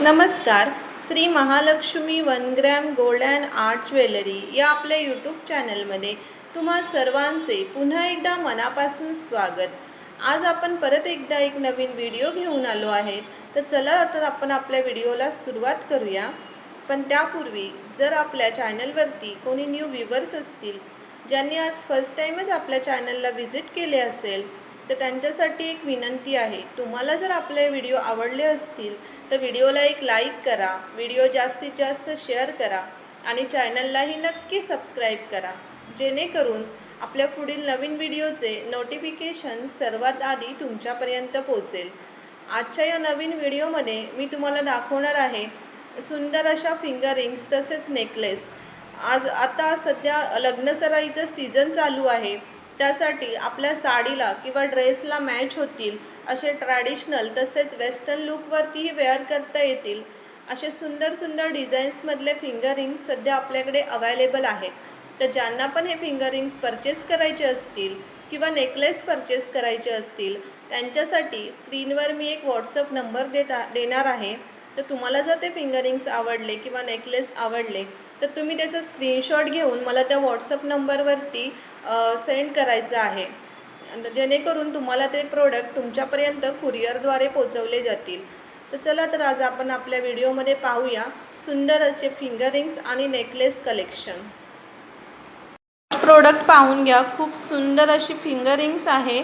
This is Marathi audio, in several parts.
नमस्कार Shri Mahalakshmi one gram gold and art jewellery या आपल्या यूट्यूब चॅनलमध्ये तुम्हा सर्वांचे पुन्हा एकदा मनापासून स्वागत. आज आपण परत एकदा एक नवीन व्हिडिओ घेऊन आलो आहे. तर चला आता आपण आपल्या व्हिडिओला सुरुवात करूया. पण त्यापूर्वी जर आपल्या चॅनलवरती कोणी न्यू व्ह्युवर्स असतील ज्यांनी आज फर्स्ट टाईमच आपल्या चॅनलला व्हिजिट केले असेल तर त्यांच्यासाठी एक विनंती आहे तुम्हाला जर आपले व्हिडिओ आवडले असतील तर व्हिडिओला एक लाईक करा व्हिडिओ जास्तीत जास्त शेअर करा आणि चॅनललाही नक्की सबस्क्राईब करा जेणेकरून आपल्या पुढील नवीन व्हिडिओचे नोटिफिकेशन सर्वात आधी तुमच्यापर्यंत पोहोचेल. आजच्या या नवीन व्हिडिओमध्ये मी तुम्हाला दाखवणार आहे सुंदर अशा फिंगर रिंग्स तसेच नेकलेस आज आता सध्या लग्नसराईचं सीझन चालू आहे. त्यासाठी आपल्या साडीला किंवा ड्रेसला मॅच होतील असे ट्रॅडिशनल तसेच वेस्टर्न लुकवरतीही वेअर करता येतील. असे सुंदर सुंदर डिझाईन्समधले फिंगरिंग्स सध्या आपल्याकडे अवेलेबल आहेत. तर ज्यांना पण हे फिंगर रिंग्स परचेस करायचे असतील किंवा नेकलेस परचेस करायचे असतील त्यांच्यासाठी स्क्रीनवर मी एक व्हॉट्सअप नंबर देता देणार आहे. तर तुम्हाला जर ते फिंगरिंग्स आवडले किंवा नेकलेस आवडले तर तुम्ही त्याचा स्क्रीनशॉट घेऊन मला त्या व्हॉट्सअप नंबरवरती सेंड करायचं आहे. जेणेकरून तुम्हाला ते प्रोडक्ट तुमच्यापर्यंत कुरिअरद्वारे पोचवले जातील. तर चला तर आज आपण आपल्या व्हिडिओमध्ये पाहूया सुंदर असे फिंगर रिंग्स आणि नेकलेस कलेक्शन प्रोडक्ट पाहून घ्या. खूप सुंदर अशी फिंगर रिंग्स आहे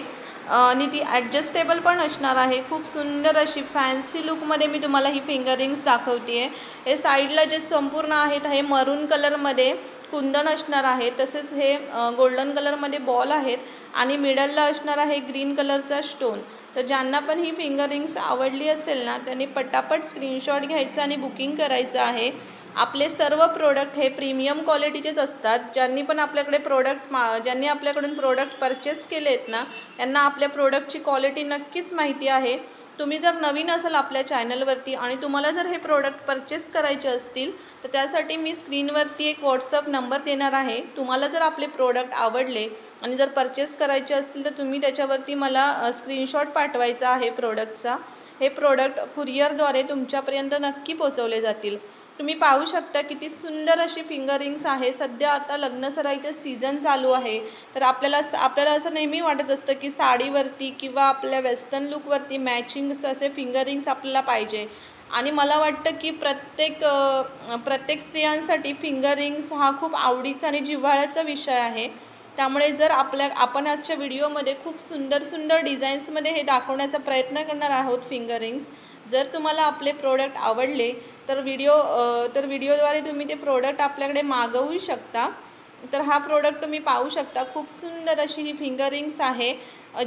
आणि ती ॲडजस्टेबल पण असणार आहे. खूप सुंदर अशी फॅन्सी लुकमध्ये मी तुम्हाला ही फिंगर रिंग्स दाखवते आहे हे साईडला जे संपूर्ण आहेत हे मरून कलरमध्ये कुंदन असणार आहे तसेच हे गोल्डन कलरमध्ये बॉल आहेत आणि मिडलला असणार आहे ग्रीन कलरचा स्टोन. तर ज्यांना पण ही फिंगर रिंग्स आवडली असेल ना त्यांनी पटापट स्क्रीनशॉट घ्यायचं आणि बुकिंग करायचं आहे. आपले सर्व प्रोडक्ट हे प्रीमियम क्वालिटीचेच असतात. ज्यांनी पण आपल्याकडे प्रोडक्ट मा ज्यांनी आपल्याकडून प्रोडक्ट परचेस केले आहेत ना त्यांना आपल्या प्रोडक्टची क्वालिटी नक्कीच माहिती आहे. तुम्ही जर नवीन असाल आपल्या चॅनलवरती आणि तुम्हाला जर हे प्रोडक्ट परचेस करायचे असतील तर त्यासाठी मी स्क्रीनवरती एक व्हॉट्सअप नंबर देणार आहे. तुम्हाला जर आपले प्रोडक्ट आवडले आणि जर परचेस करायचे असतील तर तुम्ही त्याच्यावरती मला स्क्रीनशॉट पाठवायचा आहे प्रोडक्टचा हे प्रोडक्ट कुरिअरद्वारे तुमच्यापर्यंत नक्की पोचवले जातील. तुम्ही पाहू शकता किती सुंदर अशी फिंगर रिंग्स आहे. सध्या आता लग्नसराईचं सीझन चालू आहे. तर आपल्याला आपल्याला असं नेहमी वाटत असतं की साडीवरती किंवा आपल्या वेस्टर्न लुकवरती मॅचिंग असे फिंगर रिंग्स आपल्याला पाहिजे. आणि मला वाटतं की प्रत्येक प्रत्येक स्त्रियांसाठी फिंगर रिंग्स हा खूप आवडीचा आणि जिव्हाळ्याचा विषय आहे. त्यामुळे जर आपल्या आपण आजच्या व्हिडिओमध्ये खूप सुंदर सुंदर डिझाईन्समध्ये हे दाखवण्याचा प्रयत्न करणार आहोत फिंगर रिंग्स जर तुम्हाला आपले प्रोडक्ट आवडले तर व्हिडिओ तर व्हिडिओद्वारे तुम्ही ते प्रोडक्ट आपल्याकडे मागवू शकता. तर हा प्रोडक्ट तुम्ही पाहू शकता. खूप सुंदर अशी ही फिंगर रिंग्स आहे.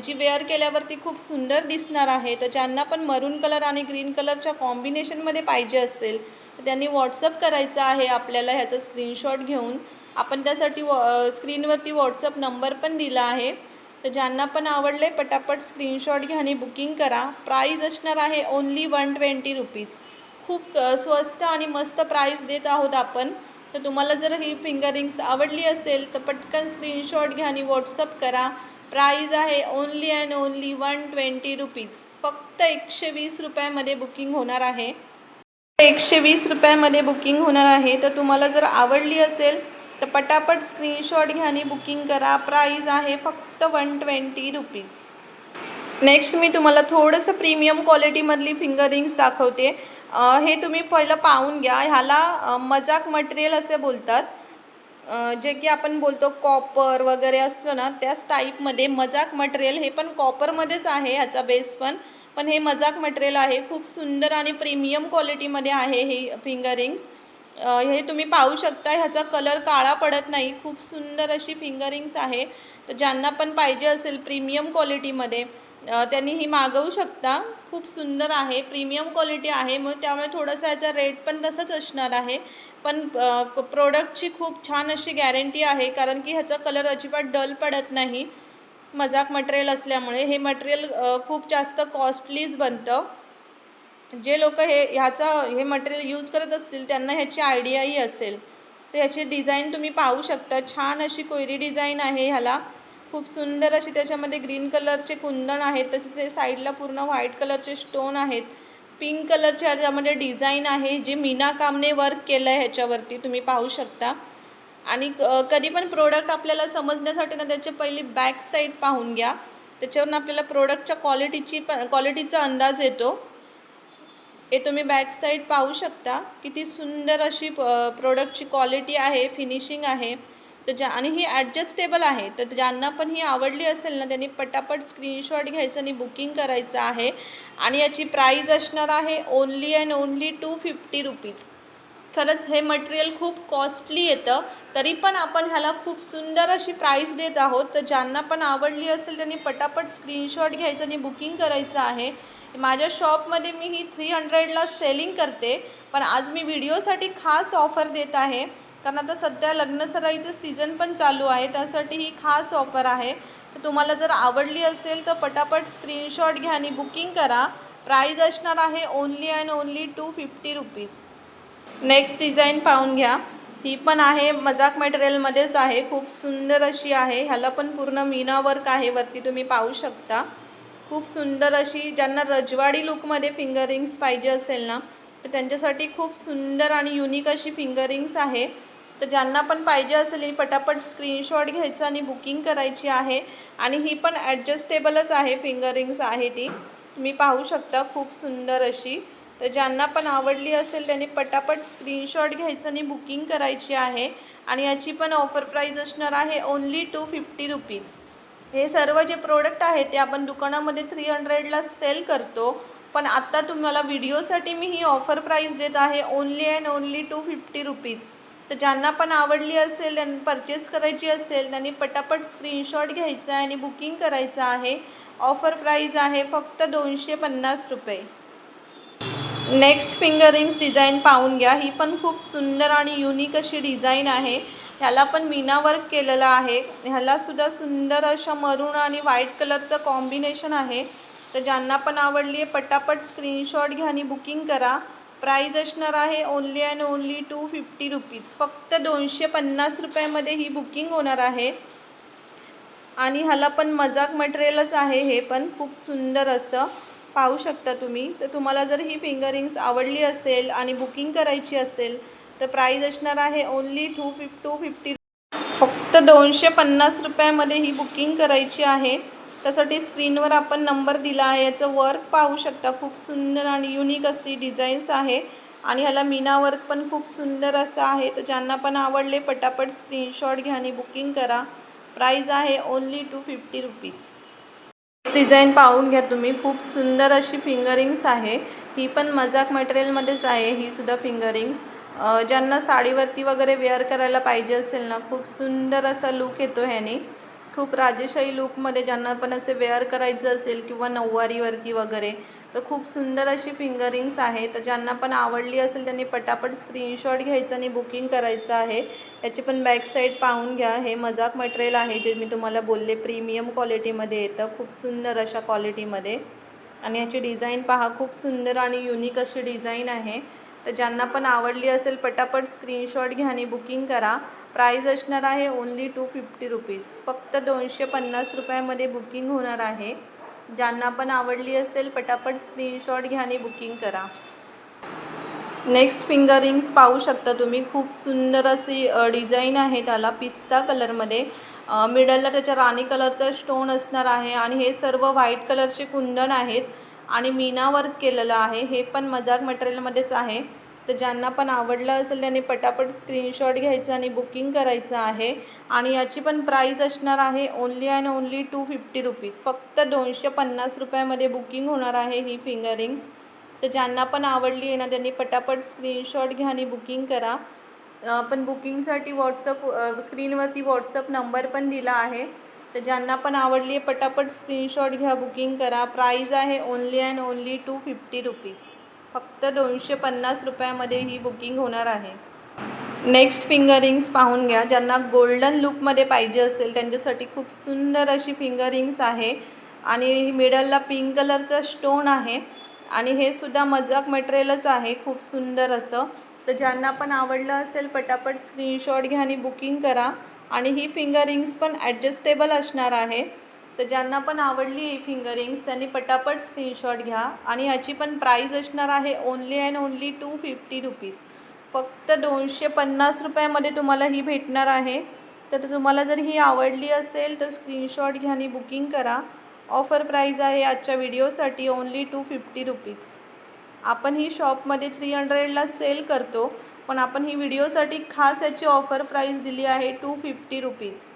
जी वेअर केल्यावरती खूप सुंदर दिसणार आहे. तर ज्यांना पण मरून कलर आणि ग्रीन कलरच्या कॉम्बिनेशनमध्ये पाहिजे असेल तर त्यांनी व्हॉट्सअप करायचं आहे आपल्याला ह्याचा स्क्रीनशॉट घेऊन. आपण त्यासाठी वॉ स्क्रीनवरती व्हॉट्सअप नंबर पण दिला आहे. तर ज्यांना पण आवडले पटापट स्क्रीनशॉट घ्या आणि बुकिंग करा. प्राईज असणार आहे ओन्ली वन ट्वेंटी रुपीज खूप स्वस्त आणि मस्त प्राईस देत आहोत आपण. तर तुम्हाला जर ही फिंगर रिंग्स आवडली असेल तर पटकन स्क्रीनशॉट घ्या आणि व्हॉट्सअप करा. प्राईज आहे only and only one twenty rupees फक्त एकशे वीस रुपयामध्ये बुकिंग होणार आहे. एकशे वीस रुपयामध्ये बुकिंग होणार आहे. तर तुम्हाला जर आवडली असेल तर पटापट स्क्रीनशॉट घ्या आणि बुकिंग करा. प्राईज आहे फक्त वन ट्वेंटी रुपीज नेक्स्ट मी तुम्हाला थोडंसं प्रीमियम क्वालिटीमधली फिंगर रिंग्स दाखवते. हे तुम्ही पहिलं पाहून घ्या. ह्याला मजाक मटेरियल असे बोलतात. जे की आपण बोलतो कॉपर वगैरे असतं ना त्याच टाईपमध्ये मजाक मटेरियल हे पण कॉपरमध्येच आहे ह्याचा बेस पण. पण हे मजाक मटेरियल आहे. खूप सुंदर आणि प्रीमियम क्वालिटीमध्ये आहे हे फिंगर रिंग्स हे तुम्ही पाहू शकता ह्याचा कलर काळा पडत नाही. खूप सुंदर अशी फिंगरिंग्स आहे. तर ज्यांना पण पाहिजे असेल प्रीमियम क्वालिटीमध्ये त्यांनी ही मागवू शकता. खूप सुंदर आहे. प्रीमियम क्वालिटी आहे. मग त्यामुळे थोडंसं याचा रेट पण तसंच असणार आहे. पण प्रोडक्टची खूप छान अशी गॅरंटी आहे. कारण की ह्याचा कलर अजिबात डल पडत नाही. मजाक मटेरियल असल्यामुळे. हे मटेरियल खूप जास्त कॉस्टलीच बनतं. जे लोक हे ह्याचा हे मटेरियल यूज करत असतील त्यांना ह्याची आयडियाही असेल. तर ह्याची डिझाईन तुम्ही पाहू शकता. छान अशी कोयरी डिझाईन आहे ह्याला. खूप सुंदर अशी त्याच्यामध्ये ग्रीन कलरचे कुंदन आहेत. तसेच हे साईडला पूर्ण व्हाईट कलरचे स्टोन आहेत. पिंक कलरच्या ह्याच्यामध्ये डिझाईन आहे. जे मीना कामने वर्क केलं आहे ह्याच्यावरती तुम्ही पाहू शकता. आणि क- कधी पण प्रोडक्ट आपल्याला समजण्यासाठी ना त्याची पहिली बॅक साईड पाहून घ्या. त्याच्यावरून आपल्याला प्रोडक्टच्या क्वालिटीची पण क्वालिटीचा अंदाज येतो. हे तुम्ही बॅक साईड पाहू शकता. किती सुंदर अशी प्रोडक्टची क्वालिटी आहे फिनिशिंग आहे. तर ज्या आणि ही ॲडजस्टेबल आहे. तर ज्यांना पण ही आवडली असेल ना त्यांनी पटापट स्क्रीनशॉट घ्यायचं आणि बुकिंग करायचं आहे. आणि याची प्राईज असणार आहे only and only two fifty rupees खरंच हे मटेरियल खूप कॉस्टली येतं. तरी पण आपण ह्याला खूप सुंदर अशी प्राईस देत आहोत. तर ज्यांना पण आवडली असेल त्यांनी पटापट स्क्रीनशॉट घ्यायचं आणि बुकिंग करायचं आहे. माझ्या शॉपमध्ये मी ही थ्री हंड्रेडला सेलिंग करते पण आज मी व्हिडिओसाठी खास ऑफर देत आहे. कारण आता सध्या लग्नसराईचं सीझन पण चालू आहे त्यासाठी ही खास ऑफर आहे. तर तुम्हाला जर आवडली असेल तर पटापट स्क्रीनशॉट घ्या आणि बुकिंग करा. प्राईज असणार आहे only and only two fifty rupees next design पाहून घ्या. ही पण आहे मजाक मटेरियलमध्येच आहे. खूप सुंदर अशी आहे. ह्याला पण पूर्ण मीना वर्क आहे वरती तुम्ही पाहू शकता. खूप सुंदर अशी ज्यांना रजवाडी लुकमध्ये फिंगरिंग्स पाहिजे असेल ना तर त्यांच्यासाठी खूप सुंदर आणि युनिक अशी फिंगरिंग्स आहे. तर ज्यांना पण पाहिजे असेल ही पटापट स्क्रीनशॉट घ्यायचं आणि बुकिंग करायची आहे. आणि ही पण ॲडजस्टेबलच आहे फिंगरिंग्स आहे ती. तुम्ही पाहू शकता खूप सुंदर अशी. तर ज्यांना पण आवडली असेल त्यांनी पटापट स्क्रीनशॉट घ्यायचं आणि बुकिंग करायची आहे. आणि याची पण ऑफर प्राईज असणार आहे ओन्ली टू फिफ्टी रुपीज हे सर्व जे प्रोडक्ट आहे ते आपण दुकानामध्ये थ्री हंड्रेडला सेल करतो. पण आत्ता तुम्हाला व्हिडिओसाठी मी ही ऑफर प्राईस देत आहे only and only two fifty rupees तर ज्यांना पण आवडली असेल आणि परचेस करायची असेल त्यांनी पटापट स्क्रीनशॉट घ्यायचा आहे आणि बुकिंग करायचं आहे. ऑफर प्राईज आहे फक्त दोनशे पन्नास रुपये. नेक्स्ट फिंगर रिंग्स डिझाईन पाहून घ्या. ही पण खूप सुंदर आणि युनिक अशी डिझाईन आहे. ह्याला पण मीना वर्क केलेलं आहे. ह्यालासुद्धा सुंदर अशा मरून आणि व्हाईट कलरचं कॉम्बिनेशन आहे. तर ज्यांना पण आवडली आहे पटापट स्क्रीनशॉट घ्या आणि बुकिंग करा. प्राईज असणार आहे only and only two fifty rupees फक्त दोनशे पन्नास रुपयामध्ये ही बुकिंग होणार आहे. आणि ह्याला पण मजाक मटेरियलच आहे हे पण. खूप सुंदर असं. पाहू शकता तुम्ही. तर तुम्हाला जर ही फिंगरिंग्स आवडली असेल आणि बुकिंग करायची असेल तर प्राईज असणार आहे ओनली टू फिफ टू फिफ्टी फक्त दोनशे पन्नास रुपयामध्ये ही बुकिंग करायची आहे. त्यासाठी स्क्रीनवर आपण नंबर दिला आहे. याचं वर्क पाहू शकता. खूप सुंदर आणि युनिक अशी डिझाईन्स आहे. आणि ह्याला मीना वर्क पण खूप सुंदर असं आहे. तर ज्यांना पण आवडले पटापट स्क्रीनशॉट घ्या आणि बुकिंग करा. प्राईज आहे only two fifty rupees design पाहून घ्या तुम्ही. खूप सुंदर अशी फिंगरिंग्स आहे. ही पण मजाक मटेरियलमध्येच आहे. ही सुद्धा फिंगरिंग्स ज्यांना साडीवरती वगैरे वेअर करायला पाहिजे असेल ना खूप सुंदर असा लुक येतो ह्याने. खूप राजेशाही लुकमध्ये ज्यांना पण असे वेअर करायचं असेल किंवा नऊवारीवरती वगैरे तर खूप सुंदर अशी फिंगरिंग्स आहे तर ज्यांना पण आवडली असेल त्यांनी पटापट स्क्रीनशॉट घ्यायचं आणि बुकिंग करायचं आहे. याची पण बॅक साईड पाहून घ्या. हे मजाक मटेरियल आहे जे मी तुम्हाला बोलले प्रीमियम क्वालिटीमध्ये येतं. खूप सुंदर अशा क्वालिटीमध्ये आणि ह्याची डिझाईन पहा खूप सुंदर आणि युनिक अशी डिझाईन आहे. तर ज्यांना पण आवडली असेल पटापट स्क्रीनशॉट घ्या आणि बुकिंग करा. प्राईज असणार आहे ओनली टू फिफ्टी रुपीज फक्त दोनशे पन्नास रुपयामध्ये बुकिंग होणार आहे. ज्यांना पण आवडली असेल पटापट स्क्रीनशॉट घ्या आणि बुकिंग करा. नेक्स्ट फिंगर रिंग्स पाहू शकता तुम्ही. खूप सुंदर अशी डिझाईन आहे त्याला पिस्ता कलरमध्ये मिडलला त्याच्या राणी कलरचा स्टोन असणार आहे आणि हे सर्व व्हाईट कलरचे कुंदन आहेत आणि मीना वर्क केलेलं आहे. हे पण मजाक मटेरियलमध्येच आहे. तर ज्यांना पण आवडलं असेल त्यांनी पटापट स्क्रीनशॉट घ्यायचं आणि बुकिंग करायचं आहे. आणि याची पण प्राईज असणार आहे only and only two fifty rupees फक्त दोनशे पन्नास रुपयामध्ये बुकिंग होणार आहे ही फिंगरिंग्स तर ज्यांना पण आवडली आहे ना त्यांनी पटापट स्क्रीनशॉट घ्या आणि बुकिंग करा. पण बुकिंगसाठी व्हॉट्सअप स्क्रीनवरती व्हॉट्सअप नंबर पण दिला आहे. तर ज्यांना पण आवडली आहे पटापट स्क्रीनशॉट घ्या बुकिंग करा. प्राईज आहे only and only two fifty rupees फक्त दोनशे पन्नास रुपयामध्ये ही बुकिंग होणार आहे. नेक्स्ट फिंगरिंग्स पाहून घ्या. ज्यांना गोल्डन लुकमध्ये पाहिजे असेल त्यांच्यासाठी खूप सुंदर अशी फिंगरिंग्स आहे. आणि मिडलला पिंक कलरचा स्टोन आहे. आणि हे सुद्धा मजाक मटेरियलच आहे खूप सुंदर असं. तर ज्यांना पण आवडलं असेल पटापट स्क्रीनशॉट घ्या आणि बुकिंग करा. आणि ही फिंगरिंग्स पण ॲडजस्टेबल असणार आहे. तर ज्यांना पण आवडली ही फिंगरिंग्स त्यांनी पटापट स्क्रीनशॉट घ्या. आणि ह्याची पण प्राईज असणार आहे only and only two fifty rupees फक्त दोनशे पन्नास रुपयामध्ये तुम्हाला ही भेटणार आहे. तर तुम्हाला जर ही आवडली असेल तर स्क्रीनशॉट घ्या आणि बुकिंग करा. ऑफर प्राईज आहे आजच्या व्हिडिओसाठी ओनली टू फिफ्टी रुपीज आपण ही शॉपमध्ये थ्री हंड्रेडला सेल करतो पण आपण ही व्हिडिओसाठी खास याची ऑफर प्राईज दिली आहे two fifty rupees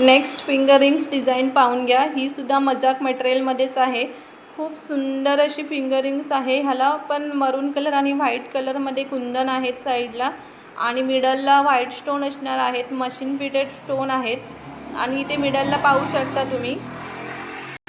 next finger rings design पाहून घ्या. ही सुद्धा मजाक मटेरियलमध्येच आहे. खूप सुंदर अशी फिंगरिंग्स आहे. ह्याला पण मरून कलर आणि व्हाईट कलरमध्ये कुंदन आहेत साईडला आणि मिडलला व्हाईट स्टोन असणार आहेत. मशीन फिटेड स्टोन आहेत. आणि इथे मिडलला पाहू शकता तुम्ही.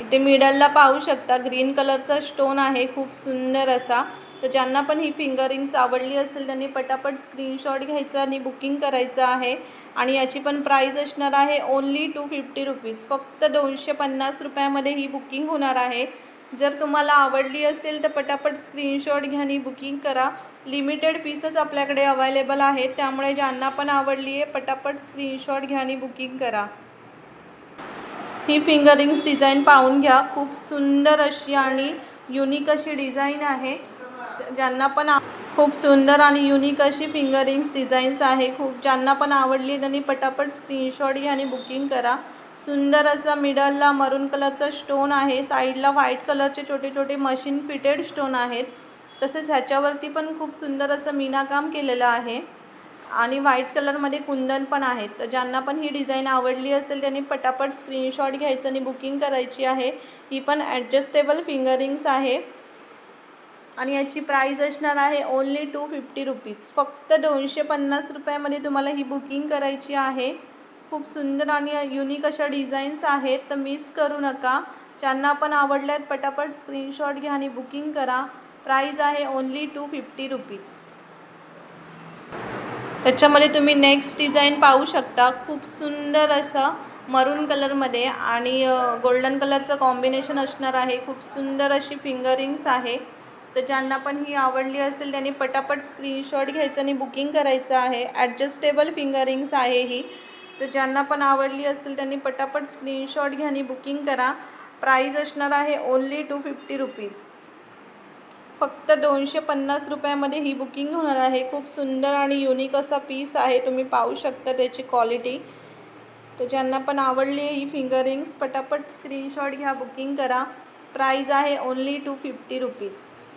इथे मिडलला पाहू शकता. ग्रीन कलरचा स्टोन आहे. खूप सुंदर असा. तर ज्यांना पण ही फिंगरिंग्स आवडली असेल त्यांनी पटापट स्क्रीनशॉट घ्यायचा आणि बुकिंग करायचं आहे. आणि याची पण प्राईज असणार आहे ओनली टू फिफ्टी रुपीज फक्त दोनशे पन्नास रुपयामध्ये ही बुकिंग होणार आहे. जर तुम्हाला आवडली असेल तर पटापट स्क्रीनशॉट घ्या आणि बुकिंग करा. लिमिटेड पीसच आपल्याकडे अवेलेबल आहेत. त्यामुळे ज्यांना पण आवडली आहे पटापट स्क्रीनशॉट घ्या आणि बुकिंग करा. ही फिंगरिंग्स डिझाईन पाहून घ्या. खूप सुंदर अशी आणि युनिक अशी डिझाईन आहे. ज्यांना पण खूप सुंदर आणि युनिक अशी फिंगरिंग्स डिझाईन्स आहे. खूप ज्यांना पण आवडली त्यांनी पटापट स्क्रीनशॉट घ्या आणि बुकिंग करा. सुंदर असा मिडलला मरून कलरचा स्टोन आहे. साईडला व्हाईट कलरचे छोटे छोटे मशीन फिटेड स्टोन आहेत. तसेच ह्याच्यावरती पण खूप सुंदर असं मीनाकाम केलेलं आहे. आणि व्हाईट कलरमध्ये कुंदन पण आहेत. तर ज्यांना पण ही डिझाईन आवडली असेल त्यांनी पटापट स्क्रीनशॉट घ्यायचं आणि बुकिंग करायची आहे. ही पण ॲडजस्टेबल फिंगरिंग्स आहे. आणि याची प्राईज असणार आहे ओनली टू फिफ्टी रुपीज फक्त दोनशे पन्नास रुपयामध्ये तुम्हाला ही बुकिंग करायची आहे. खूप सुंदर आणि युनिक अशा डिझाईन्स आहेत. तर मिस करू नका. ज्यांना पण आवडल्यात पटापट स्क्रीनशॉट घ्या आणि बुकिंग करा. प्राईज आहे ओनली टू फिफ्टी रुपीज त्याच्यामध्ये तुम्ही नेक्स्ट डिझाईन पाहू शकता. खूप सुंदर असं मरून कलरमध्ये आणि गोल्डन कलरचं कॉम्बिनेशन असणार आहे. खूप सुंदर अशी फिंगरिंग्स आहे. तर ज्यांना पण ही आवडली असेल त्यांनी पटापट स्क्रीनशॉट घ्यायचं आणि बुकिंग करायचं आहे. ॲडजस्टेबल फिंगरिंग्स आहे ही. तर ज्यांना पण आवडली असेल त्यांनी पटापट स्क्रीनशॉट घ्या आणि बुकिंग करा. प्राईज असणार आहे ओनली टू फिफ्टी रुपीज फक्त दोनशे पन्नास रुपयामध्ये ही बुकिंग होणार आहे. खूप सुंदर आणि युनिक असा पीस आहे. तुम्ही पाहू शकता त्याची क्वालिटी तर ज्यांना पण आवडली आहे ही फिंगरिंग्स पटापट स्क्रीनशॉट घ्या बुकिंग करा. प्राईज आहे only two fifty rupees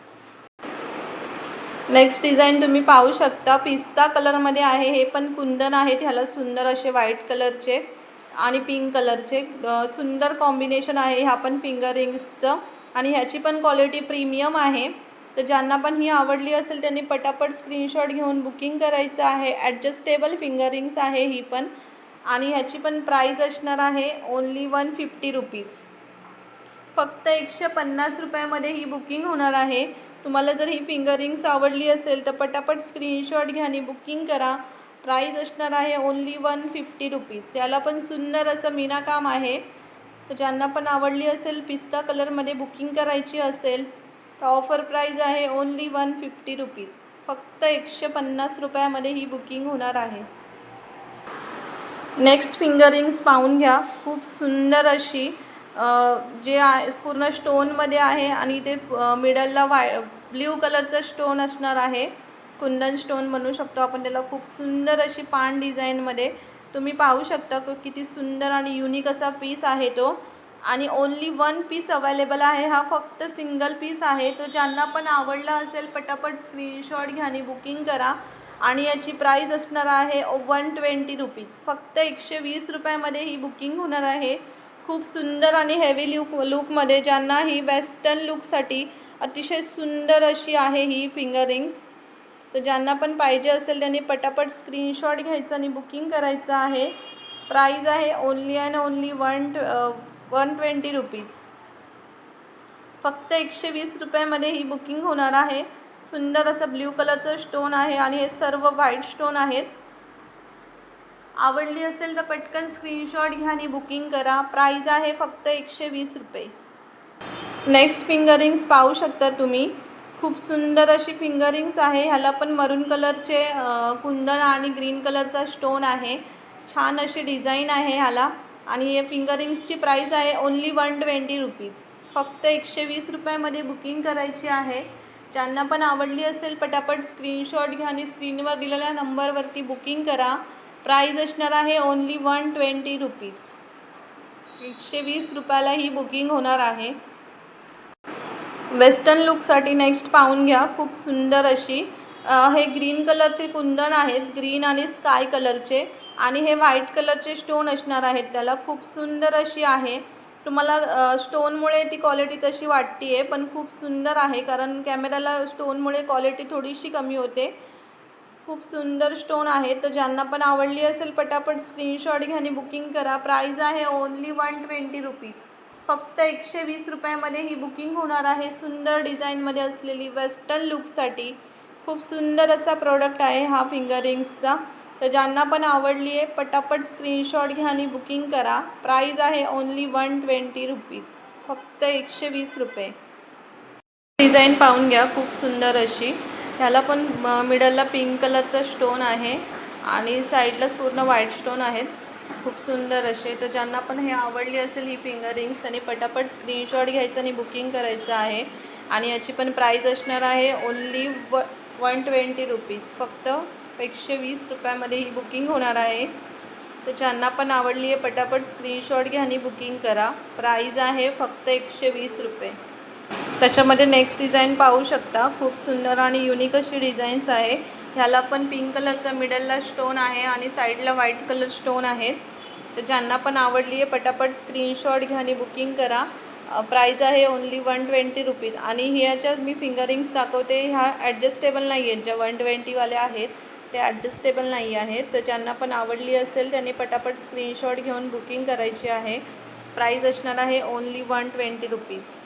next design तुम्ही पाहू शकता. पिस्ता कलरमध्ये आहे. हे पण कुंदन आहेत. ह्याला सुंदर असे व्हाईट कलरचे आणि पिंक कलरचे सुंदर कॉम्बिनेशन आहे ह्या पण फिंगरिंग्सचं आणि ह्याची पण क्वालिटी प्रीमियम आहे. तर ज्यांना पण ही आवडली असेल त्यांनी पटापट स्क्रीनशॉट घेऊन बुकिंग करायचं आहे. ॲडजस्टेबल फिंगरिंग्स आहे ही पण. आणि ह्याची पण प्राईज असणार आहे ओनली वन फिफ्टी रुपीज फक्त एकशे पन्नास रुपयामध्ये ही बुकिंग होणार आहे. तुम्हाला जर ही फिंगरिंग्स आवडली असेल तर पटापट स्क्रीनशॉट घ्या आणि बुकिंग करा. प्राईज असणार आहे ओनली वन फिफ्टी रुपीज याला पण सुंदर असं मीनाकाम आहे. तर ज्यांना पण आवडली असेल पिस्ता कलरमध्ये बुकिंग करायची असेल तर ऑफर प्राईज आहे ओनली वन फिफ्टी रुपीज फक्त एकशे पन्नास रुपयामध्ये ही बुकिंग होणार आहे. नेक्स्ट फिंगरिंग्स पाहून घ्या. खूप सुंदर अशी जे आहे पूर्ण स्टोनमध्ये आहे आणि ते मिडलला वाय ब्ल्यू कलरचं स्टोन असणार आहे. कुंदन स्टोन म्हणू शकतो आपण त्याला. खूप सुंदर अशी पान डिझाईनमध्ये तुम्ही पाहू शकता किती सुंदर आणि युनिक असा पीस आहे तो. आणि ओनली वन पीस अवेलेबल आहे. हा फक्त सिंगल पीस आहे. तर ज्यांना पण आवडला असेल पटापट स्क्रीनशॉट घ्या आणि बुकिंग करा. आणि याची प्राईज असणार आहे वन ट्वेंटी रुपीज फक्त एकशे वीस रुपयामध्ये ही बुकिंग होणार आहे. खूप सुंदर आणि हेवी लुक लुकमध्ये ज्यांना ही वेस्टर्न लुकसाठी अतिशय सुंदर अशी आहे ही फिंगरिंग्स तर ज्यांना पण पाहिजे असेल त्यांनी पटापट स्क्रीनशॉट घ्यायचं आणि बुकिंग करायचं आहे. प्राईज आहे only and only one one twenty rupees फक्त एकशे वीस रुपयामध्ये ही बुकिंग होणार आहे. सुंदर असं ब्ल्यू कलरचं स्टोन आहे आणि हे सर्व व्हाईट स्टोन आहेत. आवडली असेल तर पटकन स्क्रीनशॉट घ्या आणि बुकिंग करा. प्राईज आहे फक्त एकशे वीस रुपये. नेक्स्ट फिंगरिंग्स पाहू शकता तुम्ही. खूप सुंदर अशी फिंगरिंग्स आहे. ह्याला पण मरून कलरचे अ, कुंदन आणि ग्रीन कलरचा स्टोन आहे. छान अशी डिझाईन आहे ह्याला. आणि या फिंगरिंग्सची प्राईज आहे ओन्ली वन ट्वेंटी रुपीज फक्त एकशे वीस रुपयामध्ये बुकिंग करायची आहे. ज्यांना पण आवडली असेल पटापट स्क्रीनशॉट घ्या आणि स्क्रीनवर दिलेल्या नंबरवरती बुकिंग करा. प्राईज असणार आहे ओन्ली वन ट्वेंटी रुपीज एकशे वीस रुपयाला ही बुकिंग होणार आहे. वेस्टर्न लुकसाठी नेक्स्ट पाहून घ्या. खूप सुंदर अशी हे ग्रीन कलरचे कुंदन आहेत. ग्रीन आणि स्काय कलरचे. आणि हे व्हाईट कलरचे स्टोन असणार आहेत त्याला. खूप सुंदर अशी आहे. तुम्हाला स्टोनमुळे ती क्वालिटी तशी वाटते आहे पण खूप सुंदर आहे कारण कॅमेऱ्याला स्टोनमुळे क्वालिटी थोडीशी कमी होते. खूप सुंदर स्टोन आहे तर ज्यांना पण आवडली असेल पटापट स्क्रीनशॉट घ्या आणि बुकिंग करा. प्राईज आहे ओन्ली वन ट्वेंटी रुपीज फक्त एकशे वीस रुपयामध्ये ही बुकिंग होणार आहे. सुंदर डिझाईनमध्ये असलेली वेस्टर्न लुकसाठी खूप सुंदर असा प्रोडक्ट आहे हा फिंगरिंग्सचा तर ज्यांना पण आवडली आहे पटापट स्क्रीनशॉट घ्या आणि बुकिंग करा. प्राईज आहे ओन्ली वन ट्वेंटी रुपीज फक्त एकशे वीस रुपये. डिझाईन पाहून घ्या. खूप सुंदर अशी. ह्याला पण म- मिडलला पिंक कलरचा स्टोन आहे आणि साईडलाच पूर्ण व्हाईट स्टोन आहेत. खूप सुंदर असे. तर ज्यांना पण हे आवडली असेल ही फिंगरिंग्स आणि पटापट स्क्रीनशॉट घ्यायचं आणि बुकिंग करायचं आहे. आणि याची पण प्राईज असणार आहे ओन्ली व वन ट्वेंटी रुपीज फक्त एकशे वीस रुपयामध्ये ही बुकिंग होणार आहे. तर ज्यांना पण आवडली आहे पटापट स्क्रीनशॉट घ्या आणि बुकिंग करा. प्राईज आहे फक्त एकशे वीस रुपये. त्याच्यामध्ये नेक्स्ट डिझाईन पाहू शकता. खूप सुंदर आणि युनिक अशी डिझाईन्स आहे. ह्याला पण पिंक कलरचा मिडलला स्टोन आहे आणि साईडला व्हाईट कलर स्टोन आहेत. तर ज्यांना पण आवडली आहे पटापट स्क्रीनशॉट घ्या आणि बुकिंग करा. प्राईज आहे ओन्ली वन ट्वेंटी रुपीज आणि ह्याच्या मी फिंगरिंग्स दाखवते. ह्या ॲडजस्टेबल नाही आहेत ज्या वन ट्वेंटीवाल्या आहेत ते ॲडजस्टेबल नाही आहेत. तर ज्यांना पण आवडली असेल त्यांनी पटापट स्क्रीनशॉट घेऊन बुकिंग करायची आहे. प्राईज असणार आहे ओन्ली वन ट्वेंटी रुपीज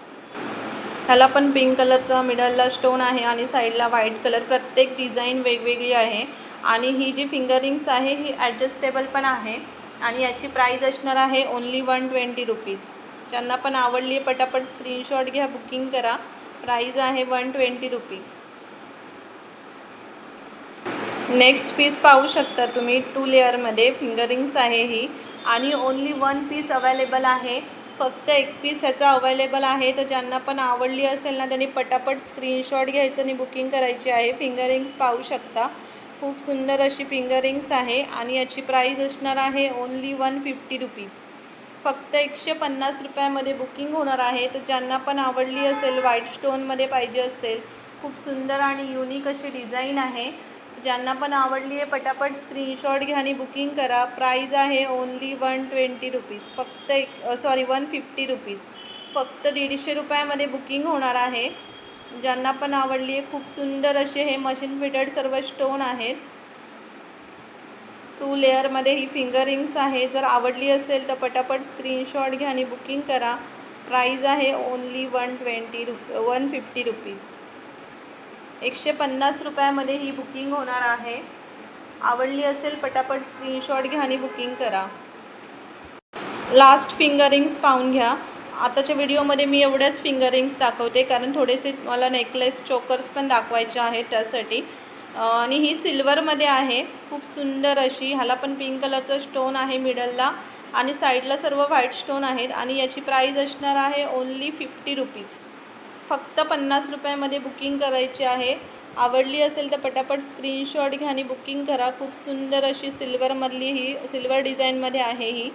ह्याला पण पिंक कलरचा मिडलला स्टोन आहे आणि साईडला व्हाईट कलर प्रत्येक डिझाईन वेगवेगळी आहे. आणि ही जी फिंगरिंग्स आहे ही ॲडजस्टेबल पण आहे. आणि याची प्राईज असणार आहे ओन्ली वन ट्वेंटी रुपीज ज्यांना पण आवडली आहे पटापट स्क्रीनशॉट घ्या बुकिंग करा. प्राईज आहे one twenty rupees next piece पाहू शकता तुम्ही. टू लेअरमध्ये फिंगरिंग्स आहे ही. आणि ओन्ली वन पीस अवेलेबल आहे. फक्त एक पीस ह्याचा अवेलेबल आहे. तर ज्यांना पण आवडली असेल ना त्यांनी पटापट स्क्रीनशॉट घ्यायचं आणि बुकिंग करायची आहे. फिंगरिंग्स पाहू शकता. खूप सुंदर अशी फिंगरिंग्स आहे आणि याची प्राईज असणार आहे ओन्ली वन फिफ्टी रुपीज फक्त एकशे पन्नास रुपयामध्ये बुकिंग होणार आहे. तर ज्यांना पण आवडली असेल व्हाईट स्टोनमध्ये पाहिजे असेल खूप सुंदर आणि युनिक अशी डिझाईन आहे. ज्यांना पण आवडली आहे पटापट स्क्रीनशॉट घ्या आणि बुकिंग करा. प्राईज आहे ओन्ली वन ट्वेंटी रुपीज फक्त एक सॉरी वन फिफ्टी रुपीज फक्त दीडशे रुपयामध्ये बुकिंग होणार आहे. ज्यांना पण आवडली आहे खूप सुंदर असे हे मशीन फिटेड सर्व स्टोन आहेत. टू लेअरमध्ये ही फिंगर रिंग्स आहे. जर आवडली असेल तर पटापट स्क्रीनशॉट घ्या आणि बुकिंग करा. प्राईज आहे ओन्ली वन ट्वेंटी रुप वन फिफ्टी रुपीज एकशे पन्नास रुपयामध्ये ही बुकिंग होणार आहे. आवडली असेल पटापट स्क्रीनशॉट घ्या आणि बुकिंग करा. लास्ट फिंगरिंग्स पाहून घ्या. आताच्या व्हिडिओमध्ये मी एवढ्याच फिंगरिंग्स दाखवते कारण थोडेसे मला नेकलेस चोकर्स पण दाखवायचे आहेत त्यासाठी. आणि ही सिल्वरमध्ये आहे. खूप सुंदर अशी ह्याला पण पिंक कलरचा स्टोन आहे मिडलला आणि साईडला सर्व व्हाईट स्टोन आहेत. आणि याची प्राईज असणार आहे ओन्ली फिफ्टी रुपीज फक्त पन्नास रुपयामध्ये बुकिंग करायची आहे. आवडली असेल तर पटापट स्क्रीनशॉट घ्या आणि बुकिंग करा. खूप सुंदर अशी सिल्वरमधली ही सिल्वर डिझाईनमध्ये आहे ही.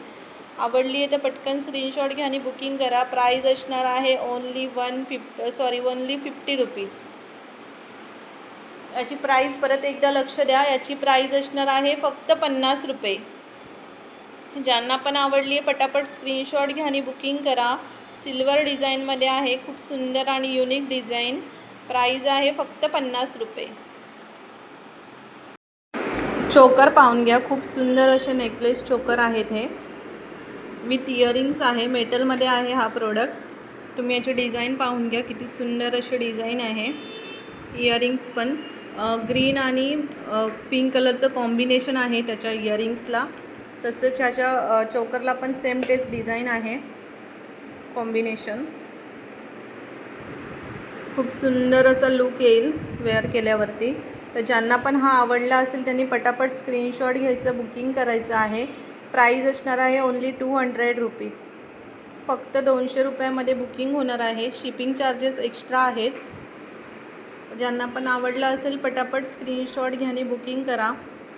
आवडली आहे तर पटकन स्क्रीनशॉट घ्या आणि बुकिंग करा. प्राईज असणार आहे only one फिफ्ट sorry only fifty rupees याची प्राईज परत एकदा लक्ष द्या. याची प्राईज असणार आहे फक्त पन्नास रुपये. ज्यांना पण आवडली आहे पटापट स्क्रीनशॉट घ्या आणि बुकिंग करा. सिल्वर डिझाईनमध्ये आहे. खूप सुंदर आणि युनिक डिझाईन. प्राईज आहे फक्त पन्नास रुपये. चोकर पाहून घ्या. खूप सुंदर असे नेकलेस चोकर आहेत हे. विथ इयरिंग्स आहे. मेटलमध्ये आहे हा प्रोडक्ट. तुम्ही याची डिझाईन पाहून घ्या. किती सुंदर असे डिझाईन आहे. इयरिंग्स पण. ग्रीन आणि पिंक कलरचं कॉम्बिनेशन आहे त्याच्या इयरिंग्सला. तसंच ह्याच्या चोकरला पण सेम तेच डिझाईन आहे. कॉम्बिनेशन खूप सुंदर असा लुक येईल वेअर केल्यावरती. तर ज्यांना पण हा आवडला असेल त्यांनी पटापट स्क्रीनशॉट घ्यायचं बुकिंग करायचं आहे. प्राईज असणार आहे ओन्ली टू हंड्रेड रुपीज फक्त दोनशे रुपयामध्ये बुकिंग होणार आहे. शिपिंग चार्जेस एक्स्ट्रा आहेत. ज्यांना पण आवडलं असेल पटापट स्क्रीनशॉट घ्या आणि बुकिंग करा.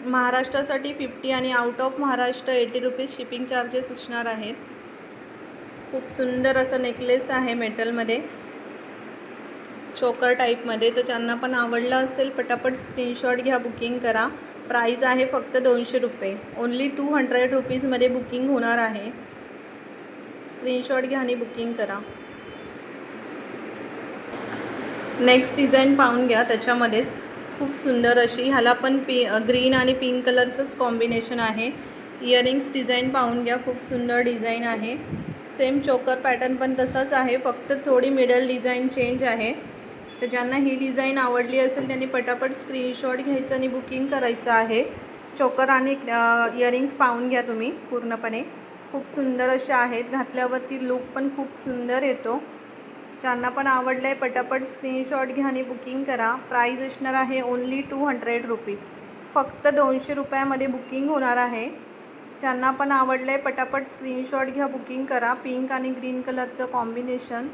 महाराष्ट्रासाठी फिफ्टी आणि out of Maharashtra eighty rupees shipping charges असणार आहेत. खूप सुंदर असं नेकलेस आहे मेटलमध्ये चोकर टाईपमध्ये तर ज्यांना पण आवडलं असेल पटापट स्क्रीनशॉट घ्या बुकिंग करा. प्राईज आहे फक्त दोनशे रुपये. ओन्ली टू हंड्रेड रुपीजमध्ये बुकिंग होणार आहे. स्क्रीनशॉट घ्या आणि बुकिंग करा. नेक्स्ट डिझाईन पाहून घ्या त्याच्यामध्येच. खूप सुंदर अशी. ह्याला पण पी ग्रीन आणि पिंक कलरचंच कॉम्बिनेशन आहे. इयरिंग्स डिझाईन पाहून घ्या. खूप सुंदर डिझाईन आहे. सेम चोकर पॅटर्न पण तसाच आहे फक्त थोडी मिडल डिझाईन चेंज आहे. तर ज्यांना ही डिझाईन आवडली असेल त्यांनी पटापट स्क्रीनशॉट घ्यायचं आणि बुकिंग करायचं आहे. चोकर आणि इयरिंग्स पाहून घ्या तुम्ही पूर्णपणे. खूप सुंदर असे आहेत घातल्यावरती लुक पण खूप सुंदर येतो. ज्यांना पण आवडलं आहे पटापट स्क्रीनशॉट घ्या आणि बुकिंग करा. प्राईज असणार आहे ओन्ली टू हंड्रेड रुपीज. फक्त दोनशे रुपयामध्ये बुकिंग होणार आहे. ज्यांना पण आवडलं आहे पटापट स्क्रीनशॉट घ्या बुकिंग करा. पिंक आणि ग्रीन कलरचं कॉम्बिनेशन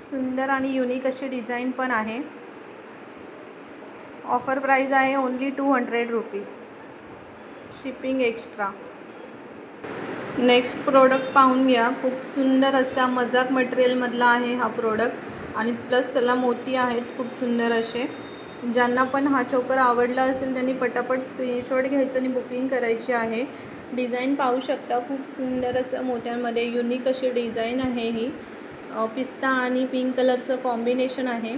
सुंदर आणि युनिक अशी डिझाईन पण आहे. ऑफर प्राईज आहे only two hundred rupees shipping extra next product पाहून घ्या. खूप सुंदर असा मजाक मटेरियलमधला आहे हा प्रोडक्ट आणि प्लस त्याला मोती आहेत खूप सुंदर असे. ज्यांना पण हा चोकर आवडला असेल त्यांनी पटापट स्क्रीनशॉट घ्यायचं आणि बुकिंग करायची आहे. डिझाईन पाहू शकता. खूप सुंदर असं मोत्यांमध्ये युनिक अशी डिझाईन आहे ही. पिस्ता आणि पिंक कलरचं कॉम्बिनेशन आहे.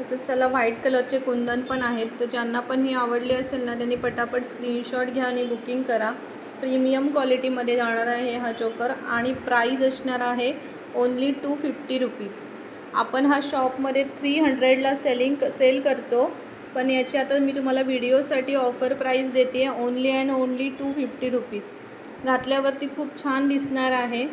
तसंच त्याला व्हाईट कलरचे कुंदन पण आहेत. तर ज्यांना पण हे आवडले असेल ना त्यांनी पटापट स्क्रीनशॉट घ्या आणि बुकिंग करा. प्रीमियम क्वालिटीमध्ये जाणार आहे हा चोकर आणि प्राईज असणार आहे ओन्ली टू फिफ्टी रुपीज आपण हा शॉपमध्ये थ्री हंड्रेडला सेलिंग सेल करतो. पण याची आता मी तुम्हाला व्हिडिओसाठी ऑफर प्राईस देते आहे. Only and only two fifty rupees घातल्यावरती खूप छान दिसणार आहे.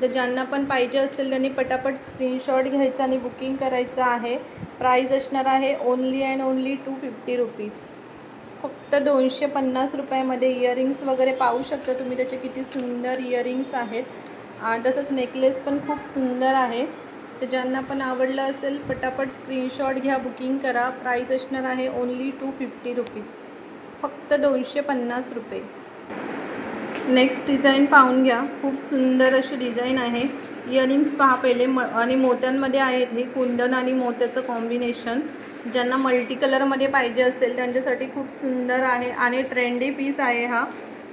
तर ज्यांना पण पाहिजे असेल त्यांनी पटापट स्क्रीनशॉट घ्यायचा आणि बुकिंग करायचं आहे. प्राईज असणार आहे only and only two fifty rupees फक्त दोनशे पन्नास रुपयामध्ये इयरिंग्स वगैरे पाहू शकता तुम्ही. त्याचे किती सुंदर इयरिंग्स आहेत. तसंच नेकलेस पण खूप सुंदर आहे. तर ज्यांना पण आवडलं असेल पटापट स्क्रीनशॉट घ्या बुकिंग करा. प्राईज असणार आहे ओन्ली टू फिफ्टी रुपीज फक्त दोनशे पन्नास रुपये. नेक्स्ट डिझाईन पाहून घ्या. खूप सुंदर अशी डिझाईन आहे. इयरिंग्स पहा पहिले. म आणि मोत्यांमध्ये आहेत हे कुंदन आणि मोत्याचं कॉम्बिनेशन ज्यांना मल्टी कलरमध्ये पाहिजे असेल त्यांच्यासाठी खूप सुंदर आहे. आणि ट्रेंडी पीस आहे हा.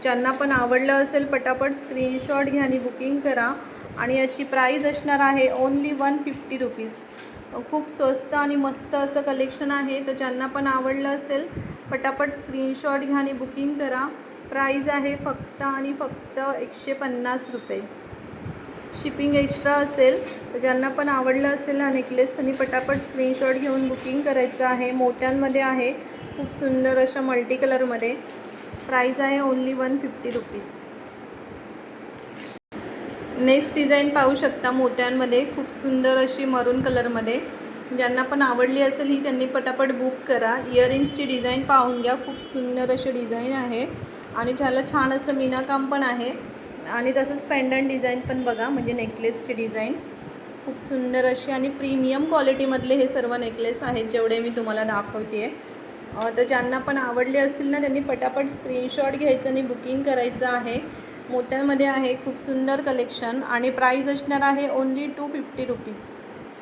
ज्यांना पण आवडलं असेल पटापट स्क्रीनशॉट घ्या आणि बुकिंग करा. आणि याची प्राईज असणार आहे ओन्ली वन फिफ्टी रुपीज खूप स्वस्त आणि मस्त असं कलेक्शन आहे तर ज्यांना पण आवडलं असेल पटापट स्क्रीनशॉट घ्या आणि बुकिंग करा. प्राईज आहे फक्त आणि फक्त एकशे पन्नास रुपये. शिपिंग एक्स्ट्रा असेल तर ज्यांना पण आवडलं असेल हा नेकलेस त्यांनी पटापट स्क्रीनशॉट घेऊन बुकिंग करायचं आहे. मोत्यांमध्ये आहे खूप सुंदर अशा मल्टी कलरमध्ये प्राईज आहे only one fifty rupees next design पाहू शकता मोत्यांमध्ये खूप सुंदर अशी मरून कलरमध्ये ज्यांना पण आवडली असेल ही त्यांनी पटापट बुक करा. इयरिंग्सची डिझाईन पाहून घ्या. खूप सुंदर अशी डिझाईन आहे. आणि त्याला छान असं मीनाकाम पण आहे. आणि तसंच पेंडंट डिझाईन पण बघा म्हणजे नेकलेसची डिझाईन खूप सुंदर अशी आणि प्रीमियम क्वालिटीमधले हे सर्व नेकलेस आहेत जेवढे मी तुम्हाला दाखवते आहे तर ज्यांना पण आवडले असतील ना त्यांनी पटापट स्क्रीनशॉट घ्यायचं आणि बुकिंग करायचं आहे. मोत्यांमध्ये आहे खूप सुंदर कलेक्शन आणि प्राईज असणार आहे ओन्ली टू फिफ्टी रुपीज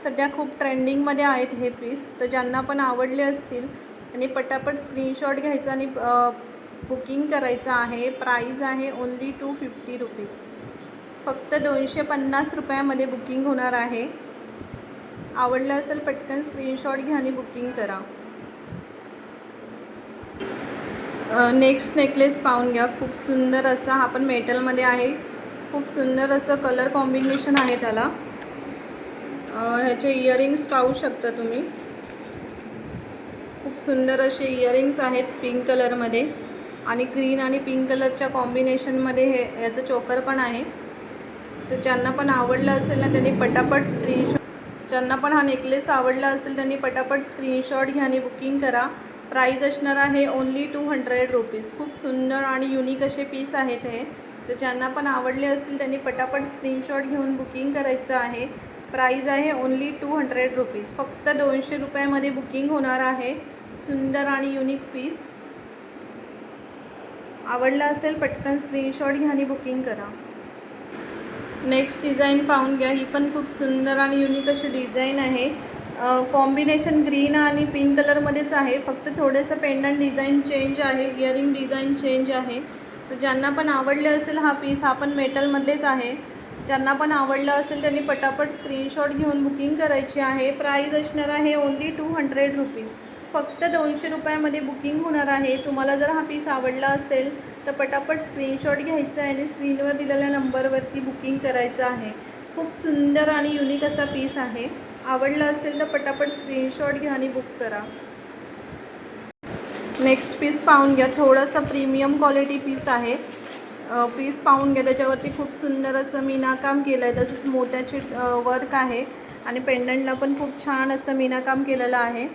सध्या खूप ट्रेंडिंगमध्ये आहेत हे पीस तर ज्यांना पण आवडले असतील आणि पटापट स्क्रीनशॉट घ्यायचा आणि बुकिंग करायचं आहे प्राईज आहे ओन्ली टू फिफ्टी रुपीज फक्त दोनशे पन्नास रुपयामध्ये बुकिंग होणार आहे. आवडलं असेल पटकन स्क्रीनशॉट घ्या आणि बुकिंग करा. नेक्स्ट नेकलेस पाहून घ्या. खूप सुंदर असा हा पण मेटलमध्ये आहे. खूप सुंदर असं कलर कॉम्बिनेशन आहे त्याला. ह्याचे इयरिंग्स पाहू शकता तुम्ही. खूप सुंदर असे इयरिंग्स आहेत पिंक कलरमध्ये आणि ग्रीन आणि पिंक कलरच्या कॉम्बिनेशनमध्ये हे याचं चोकर पण आहे. तर ज्यांना पण आवडलं असेल ना त्यांनी पटापट स्क्रीनशॉट ज्यांना पण हा नेकलेस आवडला असेल त्यांनी पटापट स्क्रीनशॉट घ्या आणि बुकिंग करा. प्राईज असणार आहे ओन्ली टू हंड्रेड रुपीज खूप सुंदर आणि युनिक असे पीस आहेत हे. तर ज्यांना पण आवडले असतील त्यांनी पटापट स्क्रीनशॉट घेऊन बुकिंग करायचं आहे. प्राईज आहे ओन्ली टू हंड्रेड रुपीज फक्त दोनशे रुपयामध्ये बुकिंग होणार आहे. सुंदर आणि युनिक पीस आवडला असेल पटकन स्क्रीनशॉट घ्या आणि बुकिंग करा. नेक्स्ट डिझाईन पाहून घ्या. ही पण खूप सुंदर आणि युनिक अशी डिझाईन आहे. कॉम्बिनेशन ग्रीन आणि पिंक कलरमध्येच आहे. फक्त थोडंसं पेंडंट डिझाईन चेंज आहे इयरिंग डिझाईन चेंज आहे. तर ज्यांना पण आवडले असेल हा पीस हा पण मेटलमधलेच आहे. ज्यांना पण आवडलं असेल त्यांनी पटापट स्क्रीनशॉट घेऊन बुकिंग करायची आहे. प्राईज असणार आहे ओन्ली टू हंड्रेड रुपीज फक्त दोनशे रुपयामध्ये बुकिंग होणार आहे. तुम्हाला जर हा पीस आवडला असेल तर पटापट स्क्रीनशॉट घ्यायचा आहे आणि स्क्रीनवर दिलेल्या नंबरवरती बुकिंग करायचं आहे. खूप सुंदर आणि युनिक असा पीस आहे. आवडलं असेल तर पटापट स्क्रीनशॉट घ्या आणि बुक करा. नेक्स्ट पीस पाहून घ्या. थोडंसं प्रीमियम क्वालिटी पीस आहे. पीस पाहून घ्या. त्याच्यावरती खूप सुंदर असं मीनाकाम केलं आहे तसंच मोत्याचे वर्क आहे. आणि पेंडंटला पण खूप छान असं मीनाकाम केलेलं आहे.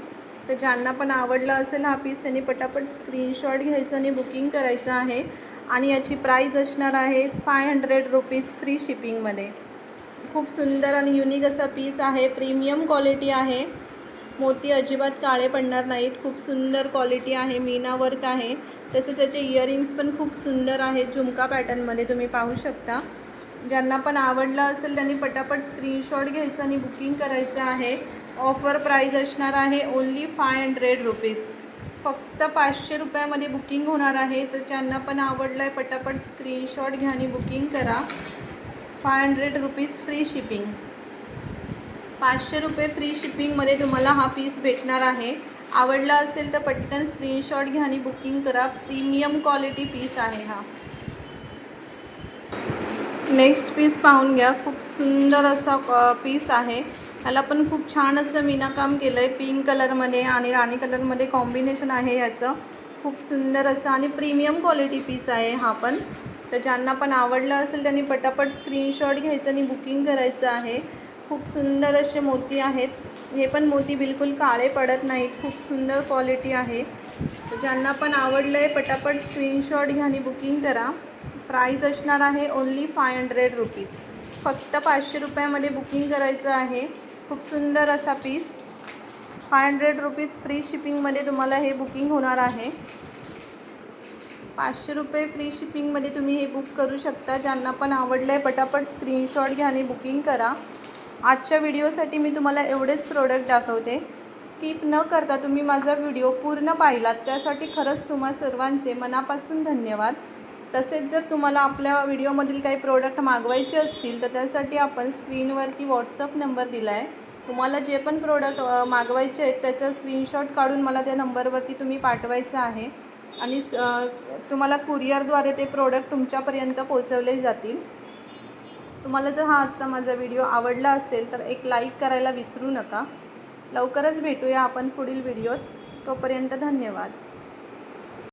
तर ज्यांना पण आवडलं असेल हा पीस त्यांनी पटापट स्क्रीनशॉट घ्यायचं आणि बुकिंग करायचं आहे. आणि याची प्राईज असणार आहे फाय हंड्रेड रुपीज फ्री शिपिंगमध्ये खूप सुंदर आणि युनिक असा पीस आहे. प्रीमियम क्वालिटी आहे. मोती अजिबात काळे पडणार नाहीत. खूप सुंदर क्वालिटी आहे. मीना वर्क आहे. तसेच याचे इयरिंग्स पण खूप सुंदर आहेत. झुमका पॅटर्नमध्ये तुम्ही पाहू शकता. ज्यांना पण आवडलं असेल त्यांनी पटापट स्क्रीनशॉट घ्यायचं आणि बुकिंग करायचं आहे. ऑफर प्राईज असणार आहे ओन्ली फाय हंड्रेड रुपीज फक्त पाचशे रुपयामध्ये बुकिंग होणार आहे. तर ज्यांना पण आवडलं आहे पटापट स्क्रीनशॉट घ्या आणि बुकिंग करा. Five hundred rupees free shipping पाचशे रुपये फ्री शिपिंगमध्ये तुम्हाला हा पीस भेटणार आहे. आवडला असेल तर पटकन स्क्रीनशॉट घ्या आणि बुकिंग करा. प्रीमियम क्वालिटी पीस आहे हा. नेक्स्ट पीस पाहून घ्या. खूप सुंदर असा पीस आहे. ह्याला पण खूप छान असं विनाकाम केलं आहे पिंक कलरमध्ये आणि राणी कलरमध्ये कॉम्बिनेशन आहे याचं खूप सुंदर असं आणि प्रीमियम क्वालिटी पीस आहे हा पण. तर ज्यांना पण आवडलं असेल त्यांनी पटापट स्क्रीनशॉट घ्यायचं आणि बुकिंग करायचं आहे. खूप सुंदर असे मोती आहेत. हे पण मोती बिलकुल काळे पडत नाहीत. खूप सुंदर क्वालिटी आहे. तर ज्यांना पण आवडलं आहे पटापट स्क्रीनशॉट घ्या आणि बुकिंग करा. प्राईज असणार आहे ओन्ली फाय हंड्रेड रुपीज फक्त पाचशे रुपयामध्ये बुकिंग करायचं आहे. खूप सुंदर असा piece five hundred rupees free शिपिंगमध्ये तुम्हाला हे बुकिंग होणार आहे. पाचशे रुपये फ्री शिपिंगमध्ये तुम्ही हे बुक करू शकता. ज्यांना पण आवडलं आहे पटापट स्क्रीनशॉट घ्या आणि बुकिंग करा. आजच्या व्हिडिओसाठी मी तुम्हाला एवढेच प्रोडक्ट दाखवते. स्किप न करता तुम्ही माझा व्हिडिओ पूर्ण पाहिलात. त्यासाठी खरंच तुम्हा सर्वांचे मनापासून धन्यवाद. तसेच जर तुम्हाला आपल्या व्हिडिओमधील काही प्रोडक्ट मागवायचे असतील तर त्यासाठी आपण स्क्रीनवरती व्हॉट्सअप नंबर दिला आहे तुम्हाला जे पण प्रोडक्ट मागवायचे आहेत त्याचा स्क्रीनशॉट काढून मला त्या नंबरवरती तुम्ही पाठवायचं आहे. आणि तुम्हाला कुरिअरद्वारे ते प्रोडक्ट तुमच्यापर्यंत पोहोचवले जातील. तुम्हाला जर हा आजचा माझा व्हिडिओ आवडला असेल तर एक लाईक करायला विसरू नका. लवकरच भेटूया आपण पुढील व्हिडिओत तोपर्यंत धन्यवाद.